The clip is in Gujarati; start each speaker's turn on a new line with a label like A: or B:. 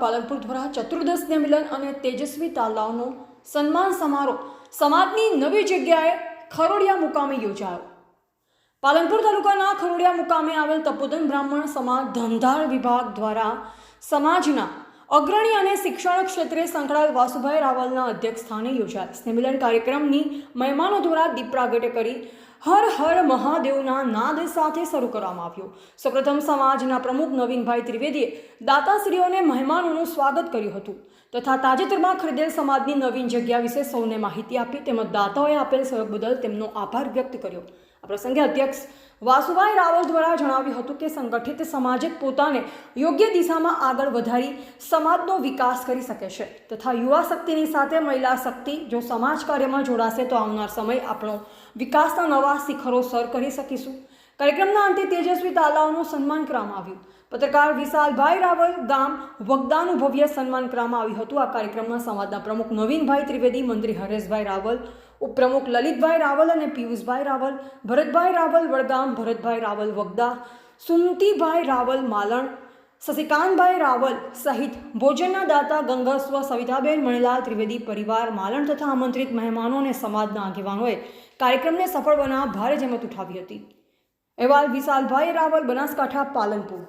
A: પાલનપુર દ્વારા ચતુર્દશ મિલન અને તેજસ્વી તાલાવનો સન્માન સમારોહ સમાજની નવી જગ્યાએ ખરોડિયા મુકામે યોજાયો. પાલનપુર તાલુકાના ખરોડિયા મુકામે આવેલ તપોદન બ્રાહ્મણ સમાજ ધંધાર વિભાગ દ્વારા સમાજના અગ્રણી અને શિક્ષણ ક્ષેત્રે સંકળાયેલ વાસુભાઈ રાવલના અધ્યક્ષ સ્થાને યોજાયેલ સ્નેહમિલન કાર્યક્રમની મહેમાનો દ્વારા દીપ પ્રાગટ્ય કરી હર હર મહાદેવના નાદ સાથે શરૂ કરવામાં આવ્યો. સૌપ્રથમ સમાજના પ્રમુખ નવીનભાઈ ત્રિવેદીએ દાતાશ્રીઓને મહેમાનોનું સ્વાગત કર્યું હતું તથા તાજેતરમાં ખરીદેલ સમાજની નવીન જગ્યા વિશે સૌને માહિતી આપી તેમજ દાતાઓએ આપેલ સહયોગ બદલ તેમનો આભાર વ્યક્ત કર્યો. આ પ્રસંગે અધ્યક્ષ વાસુભાઈ રાવલ દ્વારા જણાવ્યું હતું કે સંગઠિત સમાજે પોતાને યોગ્ય દિશામાં આગળ વધારી સમાજનો વિકાસ કરી શકે છે તથા યુવા શક્તિની સાથે મહિલા શક્તિ જો સમાજ કાર્યમાં જોડાશે તો આવનાર સમય આપણો વિકાસના નવા શિખરો સર કરી શકીશું. કાર્યક્રમના અંતે તેજસ્વી તાલાઓનું સન્માન કરવામાં આવ્યું. પત્રકાર વિશાલભાઈ રાવલ ગામ વગદાનું ભવ્ય સન્માન કરવામાં આવ્યું હતું. આ કાર્યક્રમમાં સંવાદના પ્રમુખ નવીનભાઈ ત્રિવેદી, મંત્રી હરેશભાઈ રાવલ, ઉપપ્રમુખ લલિતભાઈ રાવલ અને પિયુષભાઈ રાવલ, ભરતભાઈ રાવલ વડગામ, ભરતભાઈ રાવલ વગદા સુમતીભાઈ રાવલ માલણ, શશિકાંતભાઈ રાવલ સહિત ભોજનના દાતા ગંગસ્વ સવિતાબેન મણીલાલ ત્રિવેદી પરિવાર માલણ તથા આમંત્રિત મહેમાનો અને સમાજના આગેવાનોએ કાર્યક્રમને સફળ બનાવવા ભારે જહેમત ઉઠાવી હતી. અહેવાલ વિશાલભાઈ રાવલ બનાસકાંઠા પાલનપુર.